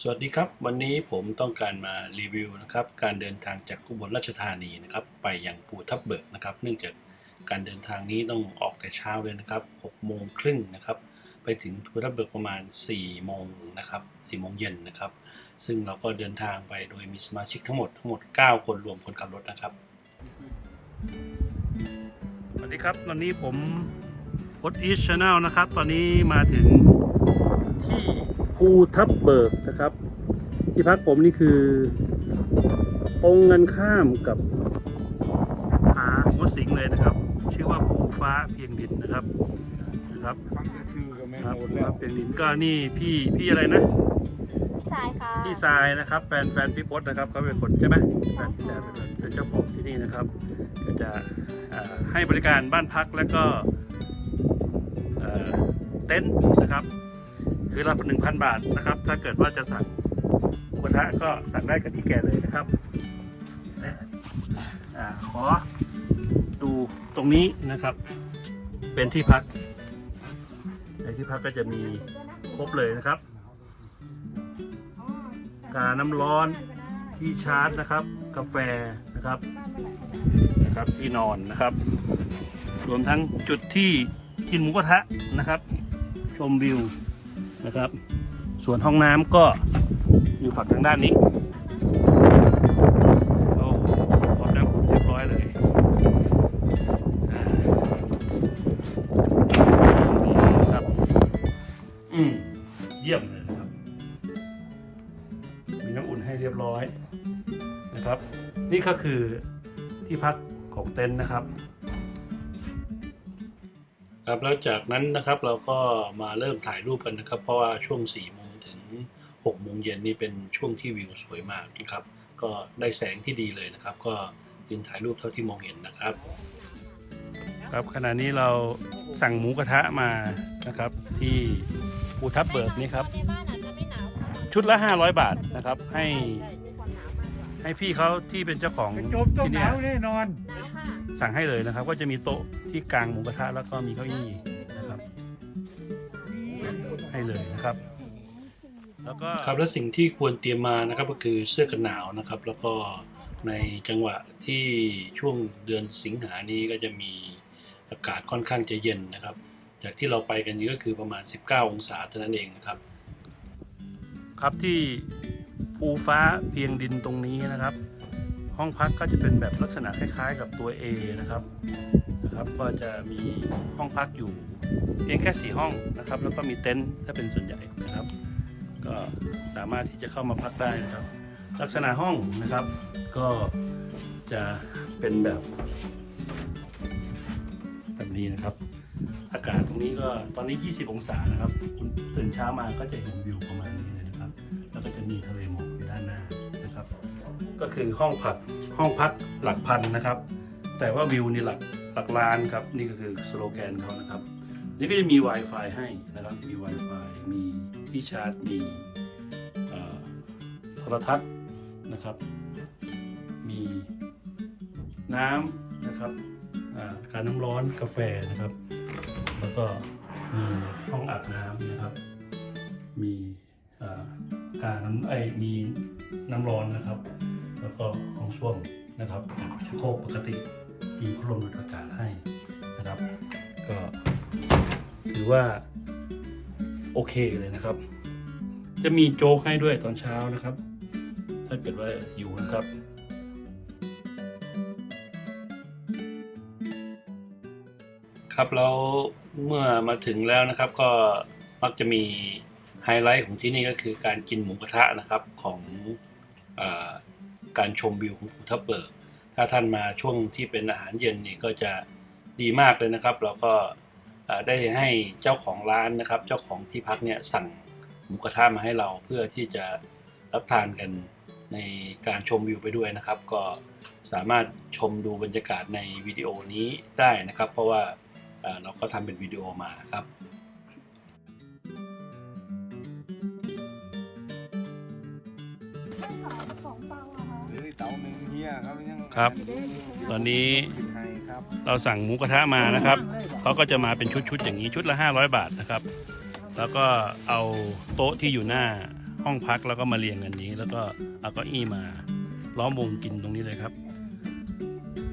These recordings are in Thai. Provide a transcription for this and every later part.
สวัสดีครับ วันนี้ผมต้องการมารีวิวนะครับการเดินทางจากอุบลราชธานีนะครับไปยังภูทับเบิกนะครับ เนื่องจากการเดินทางนี้ต้องออกแต่เช้าเลยนะครับ6โมงครึ่งนะครับไปถึงภูทับเบิกประมาณ4โมงนะครับ4โมงเย็นนะครับ ซึ่งเราก็เดินทางไปโดยมีสมาชิกทั้งหมดทั้งหมด 9 คนรวมคนขับรถนะครับสวัสดีครับตอนนี้ผมพดอีชชาแนลนะครับ ตอนนี้มาถึงที่ ภูทับเบิกนะครับ ที่พักผมนี่คือตรงกันข้ามกับผาหัวสิงเลยนะครับ ชื่อว่าภูฟ้าเพียงดินนะครับนะครับฟังจะซื้อก็ไม่ครับโหดภูแล้ฟ้าว เพียงดินก็นี่พี่พี่อะไรนะ พี่สายค่ะ พี่ทรายนะครับแฟนแฟนพี่พศนะครับเขาเป็นคนใช่ไหมแฟนแต่เป็นเป็นเจ้าของที่นี่นะครับก็จะเอ่อให้บริการบ้านพักแล้วก็เอ่อเต็นท์นะครับ คือรับหนึ่งพันบาทนะครับ ถ้าเกิดว่าจะสั่งหมูกระทะก็สั่งได้กับที่แกเลยนะครับอขอดูตรงนี้นะครับ เป็นที่พักในที่พักก็จะมีครบเลยนะครับ กาน้ำร้อนที่ชาร์จนะครับ กาแฟนะครับนะครับที่นอนนะครับ รวมทั้งจุดที่กินหมูกระทะนะครับ ชมวิว นะครับ ส่วนห้องน้ำก็อยู่ฝั่งทางด้านนี้โอ้พร้อมน้ำเรียบร้อยเลยนี่นะครับอืมเยี่ยมเลยนะครับ มีน้ำอุ่นให้เรียบร้อยนะครับ นี่ก็คือที่พักของเต็นท์นะครับ ครับแล้วจากนั้นนะครับเราก็มาเริ่มถ่ายรูปกันนะครับ เพราะว่าช่วง4ี่โมงถึง6โมงเย็นนี่เป็นช่วงที่วิวสวยมากนะครับ ก็ได้แสงที่ดีเลยนะครับ ก็ยืนถ่ายรูปเท่าที่มองเห็นนะครับ ครับขณะนี้เราสั่งหมูกระทะมานะครับ ที่ภูทับเบิกนี่ครับ ชุดละ 500 บาทนะครับให้ ให้พี่เขาที่เป็นเจ้าของจบต้องที่หเนี่นาย วแน่นอน หนาวค่ะ สั่งให้เลยนะครับ ก็จะมีโต๊ะที่กลางหมูกระทะแล้วก็มีเก้าอี้นะครับ ให้เลยนะครับ แล้วก็ครับและสิ่งที่ควรเตรียมมานะครับก็คือเสื้อกันหนาวนะครับ แล้วก็ในจังหวะที่ช่วงเดือนสิงหานี้ก็จะมีอากาศค่อนข้างจะเย็นนะครับ จากที่เราไปกันนี้ก็คือประมาณ 19 องศาเท่านั้นเองนะครับ ครับที่ ภูฟ้าเพียงดินตรงนี้นะครับ ห้องพักก็จะเป็นแบบลักษณะคล้าย ๆ กับตัว A นะครับนะครับก็จะมีห้องพักอยู่ เพียงแค่ 4 ห้องนะครับ แล้วก็มีเต็นท์ถ้าเป็นส่วนใหญ่นะครับ ก็สามารถที่จะเข้ามาพักได้นะครับ ลักษณะห้องนะครับ ก็จะเป็นแบบ แบบนี้นะครับ อากาศตรงนี้ก็ตอนนี้ 20 องศานะครับคุณตื่นเช้ามาก็จะเห็นวิวประมาณนี้ ก็คือห้องพักห้องพักหลักพันนะครับ แต่ว่าวิวนี่หลักหลักล้านครับนี่ก็คือสโลแกนเขานะครับ นี่ก็จะมี Wi-Fi ให้นะครับมี Wi-Fi มีที่ชาร์จมีอ่อโทรทัศน์นะครับ มีน้ำนะครับการน้ำร้อนกาแฟนะครับ แล้วก็มีห้องอาบน้ำนะครับ มีอ่าการน้ำไอมีน้ำร้อนนะครับ แล้วก็ห้องส้วมนะครับชักโครกปกติมีพัดลมดูดอากาศให้นะครับ ก็ถือว่าโอเคเลยนะครับ จะมีโจ๊กให้ด้วยตอนเช้านะครับ ถ้าเกิดว่าหิวนะครับครับแล้วเมื่อมาถึงแล้วนะครับก็มักจะมีไฮไลท์ของที่นี่ก็คือการกินหมูกระทะนะครับของอา การชมวิวของภูทับเบิก ถ้าท่านมาช่วงที่เป็นอาหารเย็นนี่ก็จะดีมากเลยนะครับเราก็ได้ให้เจ้าของร้านนะครับ เจ้าของที่พักเนี่ยสั่งหมูกระทะมาให้เราเพื่อที่จะรับทานกันในการชมวิวไปด้วยนะครับ ก็สามารถชมดูบรรยากาศในวิดีโอนี้ได้นะครับ เพราะว่าเราก็ทำเป็นวิดีโอมาครับ ครับยังครับ ตอนนี้ไทยครับเราสั่งหมูกระทะมานะครับเขาก็จะมาเป็นชุดๆอย่างนี้ชุดละ 500 บาทนะครับ แล้วก็เอาโต๊ะที่อยู่หน้าห้องพักแล้วก็มาเรียงกันนี้ แล้วก็เอาเก้าอี้มาล้อมวงกินตรงนี้เลยครับ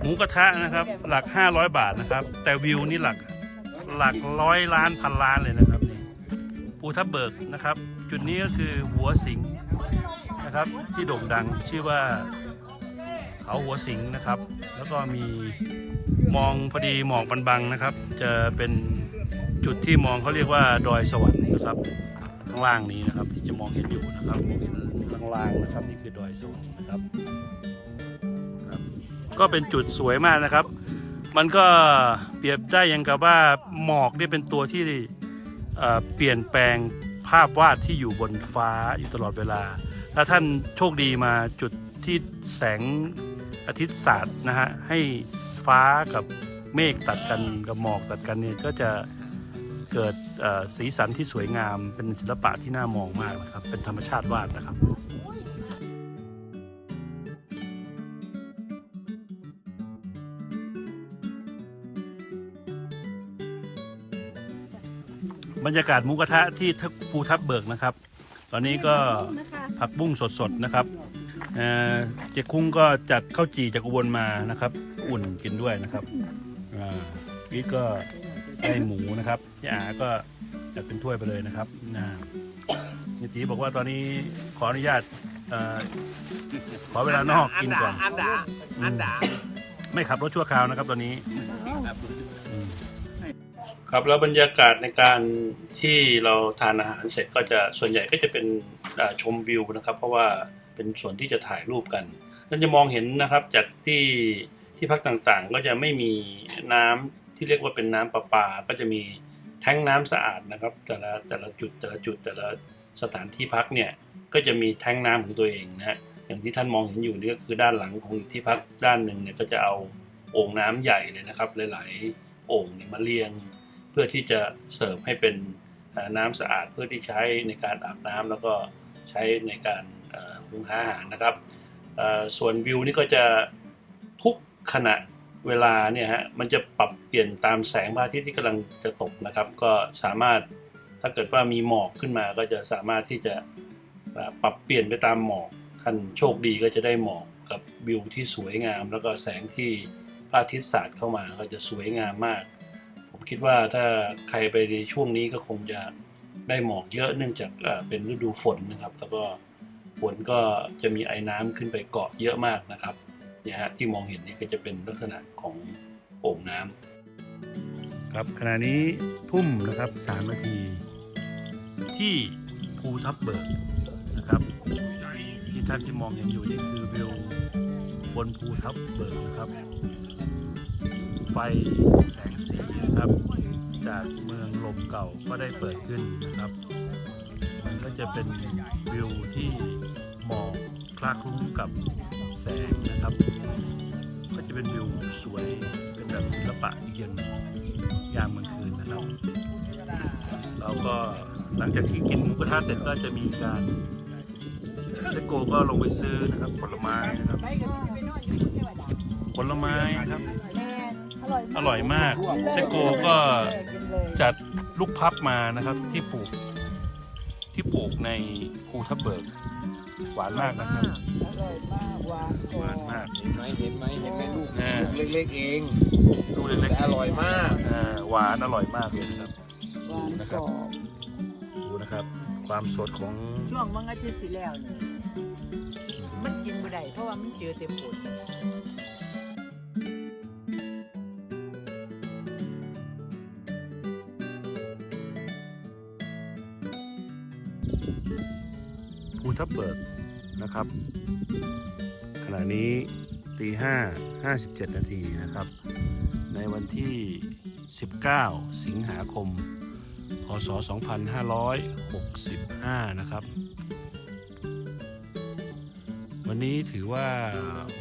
หมูกระทะนะครับ หลัก 500 บาทนะครับ แต่วิวนี่หลักหลักร้อยล้านพันล้านเลยนะครับนี่ภูทับเบิกนะครับ จุดนี้ก็คือหัวสิงนะครับที่โด่งดังชื่อว่า เขาหัวสิงนะครับ แล้วก็มีมองพอดีหมอกบังๆนะครับ จะเป็นจุดที่มองเขาเรียกว่าดอยสวรรค์นะครับ ข้างล่างนี้นะครับ ที่จะมองเห็นอยู่นะครับมองเห็นล่างๆนะครับนี่คือดอยสวรรค์นะครับ ก็เป็นจุดสวยมากนะครับ มันก็เปรียบได้ยังกับว่าหมอกนี่เป็นตัวที่เอ่อเปลี่ยนแปลงภาพวาดที่อยู่บนฟ้าอยู่ตลอดเวลา ถ้าท่านโชคดีมาจุดที่แสง อาทิตย์สาดนะฮะให้ฟ้ากับเมฆตัดกันกับหมอกตัดกันเนี่ยก็จะเกิดเอ่อสีสันที่สวยงามเป็นศิลปะที่น่ามองมากนะครับ เป็นธรรมชาติวาดนะครับบรรยากาศหมูกระทะที่ทับภูทับเบิกนะครับ ตอนนี้ก็ผักบุ้งสดๆนะครับ เอ่อเจ๊คุ้งก็จัดข้าวจี่จากอุบลมานะครับ อุ่นกินด้วยนะครับอ่าวิทย์ก็ได้หมูนะครับพี่อาก็จัดเป็นถ้วยไปเลยนะครับนะนิติบอกว่าตอนนี้ขออนุญาตเอ่อขอเวลานอกกินก่อนอันดาอันดาไม่ขับรถชั่วคราวนะครับตอนนี้ครับแล้วบรรยากาศในการที่เราทานอาหารเสร็จก็จะส่วนใหญ่ก็จะเป็นอ่าชมวิวนะครับ เพราะว่า เป็นส่วนที่จะถ่ายรูปกันเราจะมองเห็นนะครับจากที่ที่พักต่างๆ ก็จะไม่มีน้ำที่เรียกว่าเป็นน้ำประปา ก็จะมีแท้งน้ำสะอาดนะครับ แต่ละแต่ละจุดแต่ละจุดแต่ละสถานที่พักเนี่ยก็จะมีแท้งน้ำของตัวเองนะฮะอย่างที่ท่านมองเห็นอยู่นี่ก็คือด้านหลังของที่พักด้านหนึ่งเนี่ยก็จะเอาโอ่งน้ำใหญ่เลยนะครับ หลายๆโอ่งมาเรียง เพื่อที่จะเสิร์ฟให้เป็นน้ำสะอาดเพื่อที่ใช้ในการอาบน้ำแล้วก็ใช้ในการ เอ่อหุงหาอาหารนะครับส่วนวิวนี่ก็จะทุกขณะเวลาเนี่ยฮะมันจะปรับเปลี่ยนตามแสงพระอาทิตย์ที่กำลังจะตกนะครับ ก็สามารถถ้าเกิดว่ามีหมอกขึ้นมาก็จะสามารถที่จะปรับเปลี่ยนไปตามหมอกท่านโชคดีก็จะได้หมอกกับวิวที่สวยงาม แล้วก็แสงที่พระอาทิตย์สาดเข้ามาก็จะสวยงามมาก ผมคิดว่าถ้าใครไปในช่วงนี้ก็คงจะได้หมอกเยอะเนื่องจากเป็นฤดูฝนนะครับ แล้วก็ ฝนก็จะมีไอ้น้ำขึ้นไปเกาะเยอะมากนะครับเนี่ยฮะที่มองเห็นนี่ก็จะเป็นลักษณะของโอ่งน้ำครับขณะนี้ทุ่มนะครับสามนาที ที่ภูทับเบิกนะครับที่ท่านที่มองเห็นอยู่นี่คือวิวบนภูทับเบิกนะครับ ไฟแสงสีนะครับ จากเมืองลมเก่าก็ได้เปิดขึ้นนะครับ มันก็จะเป็นวิวที่ หมอกคลาคลุ้งกับแสงนะครับ ก็จะเป็นวิวสวยเป็นแบบศิลปะอีกอย่างหนึ่งยามกลางคืนนะครับแล้วก็หลังจากที่กินหมูกระทะเสร็จก็จะมีการเจโกก็ลงไปซื้อนะครับผลไม้นะครับ ผลไม้นะครับอร่อยมากเซโกก็จัดลูกพับมานะครับที่ปลูกที่ปลูกในภูทับเบิก หวานมากนะครับอร่อยมากหวานกหรอวานบมากเห็นไหมเห็นไหมเห็นไหมลูกแน่ลูกเล็กๆเองดูเล็แต่กอร่อยมากๆอ่าหวานอร่อยมากเลยนะครับหวานกรอบดูนะครับ ความสดของช่วงมังอาทิตย์ที่แล้วนี่มันกินไม่ได้เพราะว่ามันเจอเต็มปวดภูทับเบิก นะครับ ขณะนี้ตีห้าห้าสิบเจ็ดนาทีนะครับ ในวันที่ 19 สิงหาคม พศ 2565 นะครับ วันนี้ถือว่า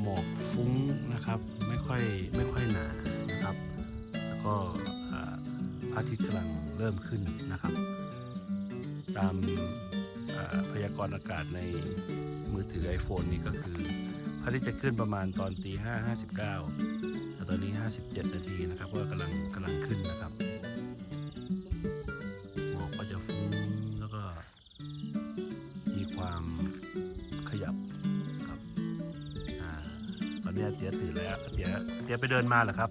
หมอกฟุ้งนะครับ ไม่ค่อยไม่ค่อยหนานะครับ แล้วก็พระอาทิตย์กำลังเริ่มขึ้นนะครับ ตาม พยากรณ์อากาศในมือถือ iPhone นี่ก็คือพระอาทิตย์จะขึ้นประมาณตอนตีห้าห้าสิบเก้าแต่ตอนนี้ 57 นาทีนะครับก็กำลังกำลังขึ้นนะครับหมอกก็จะฟุ้งแล้วก็มีความขยับครับตอนนี้เตี๋ยถือแล้วเตี๋ยเตี๋ยไปเดินมาเหรอครับ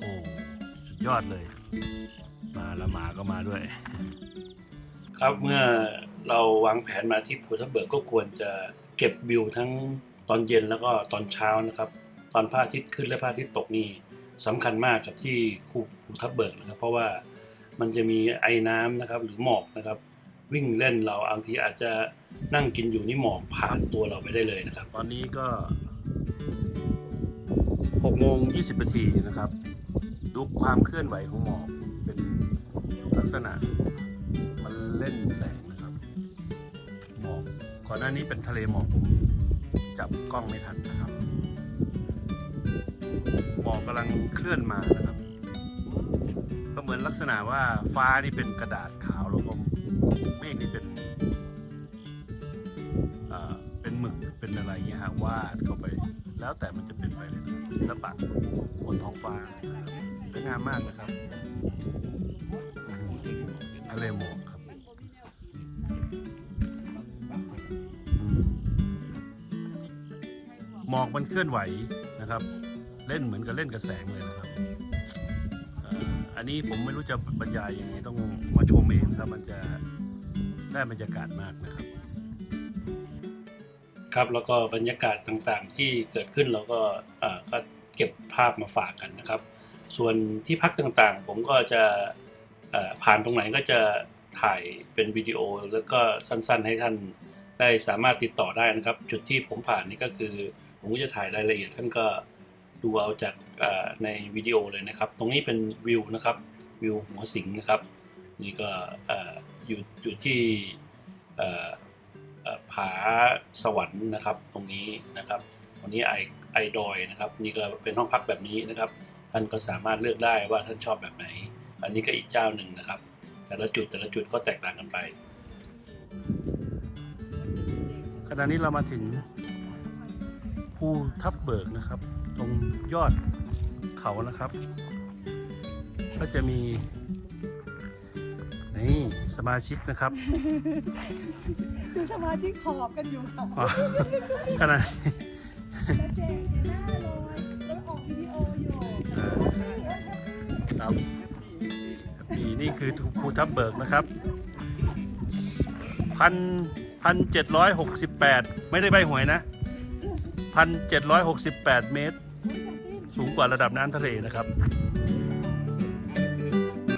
โอ้สุดยอดเลย มาแล้วหมาก็มาด้วย ครับเมื่อ เราวางแผนมาที่ภูทับเบิกก็ควรจะเก็บวิวทั้งตอนเย็นแล้วก็ตอนเช้านะครับ ตอนพระอาทิตย์ขึ้นและพระอาทิตย์ตกนี่สำคัญมากกับที่ภูภูทับเบิกนะครับ เพราะว่ามันจะมีไอ้น้ำนะครับหรือหมอกนะครับ วิ่งเล่นเราบางทีอาจจะนั่งกินอยู่นี่หมอกผ่านตัวเราไปได้เลยนะครับ ตอนนี้ก็6โมง20นาทีนะครับ ดูความเคลื่อนไหวของหมอกเป็นลักษณะมันเล่นแสง ก่อนหน้านี้เป็นทะเลหมอกผมจับกล้องไม่ทันนะครับหมอกกำลังเคลื่อนมานะครับ ก็เหมือนลักษณะว่าฟ้านี่เป็นกระดาษขาวแล้วก็เมฆนี่เป็นเอ่อเป็นหมึกเป็นอะไรเงี้ยฮะวาดเข้าไป แล้วแต่มันจะเป็นไปเลยนะศิลปะบนท้องฟ้าสวยงามมากนะครับทะเลหมอก หมอกมันเคลื่อนไหวนะครับ เล่นเหมือนกับเล่นกับแสงเลยนะครับอันนี้ผมไม่รู้จะบรรยายยังไงต้องมาชมเองครับมันจะได้บรรยากาศมากนะครับ ครับแล้วก็บรรยากาศต่างๆที่เกิดขึ้นเราก็เออก็เก็บภาพมาฝากกันนะครับ ส่วนที่พักต่างๆ ผมก็จะผ่านตรงไหนก็จะถ่ายเป็นวิดีโอแล้วก็สั้นๆ ให้ท่านได้สามารถติดต่อได้นะครับ จุดที่ผมผ่านนี่ก็คือ ผมก็จะถ่ายรายละเอียดท่านก็ดูเอาจากในวิดีโอเลยนะครับ ตรงนี้เป็นวิวนะครับวิวหัวสิงนะครับ นี่ก็อยู่อยู่ที่ผาสวรรค์นะครับตรงนี้นะครับตรงนี้ไอไอดอยนะครับ นี่ก็เป็นห้องพักแบบนี้นะครับ ท่านก็สามารถเลือกได้ว่าท่านชอบแบบไหน อันนี้ก็อีกเจ้าหนึ่งนะครับ แต่ละจุดแต่ละจุดก็แตกต่างกันไปขณะนี้เรามาถึง ภูทับเบิกนะครับ ตรงยอดเขานะครับ ก็จะมี นี่สมาชิกนะครับคือสมาชิกหอบกันอยู่ค่ะอ๋อขณะแล้วเจ๊หน้าเลยแล้วออกวิดีโออยู่ครับนี่นี่คือภูทับเบิกนะครับพันพันเจ็ดร้อยหกสิบแปดไม่ได้ใบหวยนะ พันเจ็ดร้อยหกสิบแปดเมตร สูงกว่าระดับน้ำทะเลนะครับ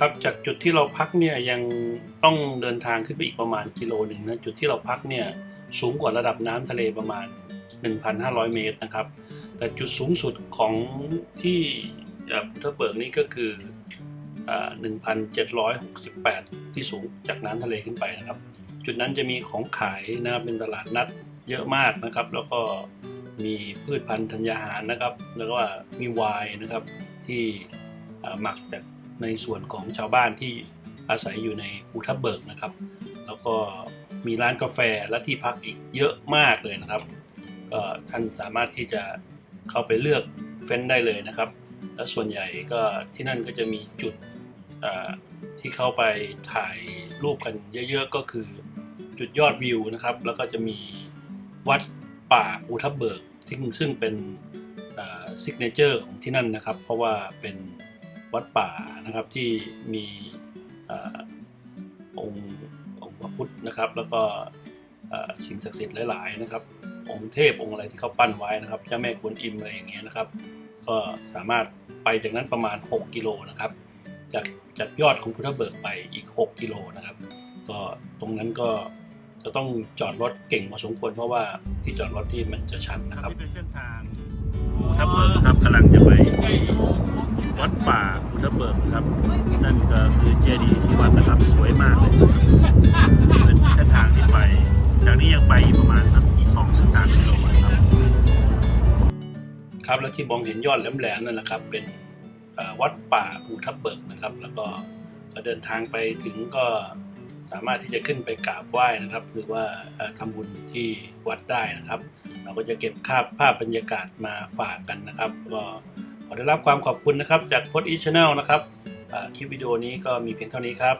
ครับจากจุดที่เราพักเนี่ยยังต้องเดินทางขึ้นไปอีกประมาณกิโลหนึ่งนะจุดที่เราพักเนี่ยสูงกว่าระดับน้ำทะเลประมาณ 1,500 เมตรนะครับ แต่จุดสูงสุดของที่เอ่อภูทับเบิกนี่ก็คือ 1,768 ที่สูงจากน้ำทะเลขึ้นไปนะครับ จุดนั้นจะมีของขายนะครับเป็นตลาดนัดเยอะมากนะครับ แล้วก็ มีพืชพันธุ์ธัญญาหารนะครับ แล้วก็มีไวน์นะครับที่หมักจากในส่วนของชาวบ้านที่อาศัยอยู่ในภูทับเบิกนะครับ แล้วก็มีร้านกาแฟและที่พักอีกเยอะมากเลยนะครับก็ท่านสามารถที่จะเข้าไปเลือกเฟ้นได้เลยนะครับ และส่วนใหญ่ก็ที่นั่นก็จะมีจุดที่เข้าไปถ่ายรูปกันเยอะๆ ก็คือจุดยอดวิวนะครับ แล้วก็จะมีวัดป่าภูทับเบิก ซึ่งซึ่งเป็นซิกเนเจอร์ของที่นั่นนะครับ เพราะว่าเป็นวัดป่านะครับที่มีอองค์องค์พระพุทธนะครับ แล้วก็สิ่งศักดิ์สิทธิ์หลาย ๆ นะครับ องค์เทพองค์อะไรที่เขาปั้นไว้นะครับเจ้าแม่กวนอิมอะไรอย่างเงี้ยนะครับ ก็สามารถไปจากนั้นประมาณ 6 กิโลนะครับ จากจากยอดของพุทธเบิกไปอีก 6 กิโลนะครับ ก็ตรงนั้นก็ จะต้องจอดรถเก่งพอสมควรเพราะว่าที่จอดรถที่มันจะชันนะครับนี่เป็นเส้นทางพุทธเบิกครับกำลังจะไปวัดป่าพุทธเบิกนะครับ นั่นก็คือเจดีย์ที่วัดนะครับสวยมากเลยนี่เป็นเส้นทางที่ไปจากนี้ยังไปอีกประมาณสักสองถึงสามกิโลนะครับครับแล้วที่มองเห็นยอดแหลมๆนั่นแหละครับ เป็นเอ่อวัดป่าภูทับเบิกนะครับ แล้วก็ก็เดินทางไปถึงก็ สามารถที่จะขึ้นไปกราบไหว้นะครับ หรือว่าเอ่อทำบุญที่วัดได้นะครับ เราก็จะเก็บภาพภาพบรรยากาศมาฝากกันนะครับก็ขอได้รับความขอบคุณนะครับจากพ o ดอีชแนลนะครับคลิปวิดีโอนี้ก็มีเพียงเท่านี้ครับ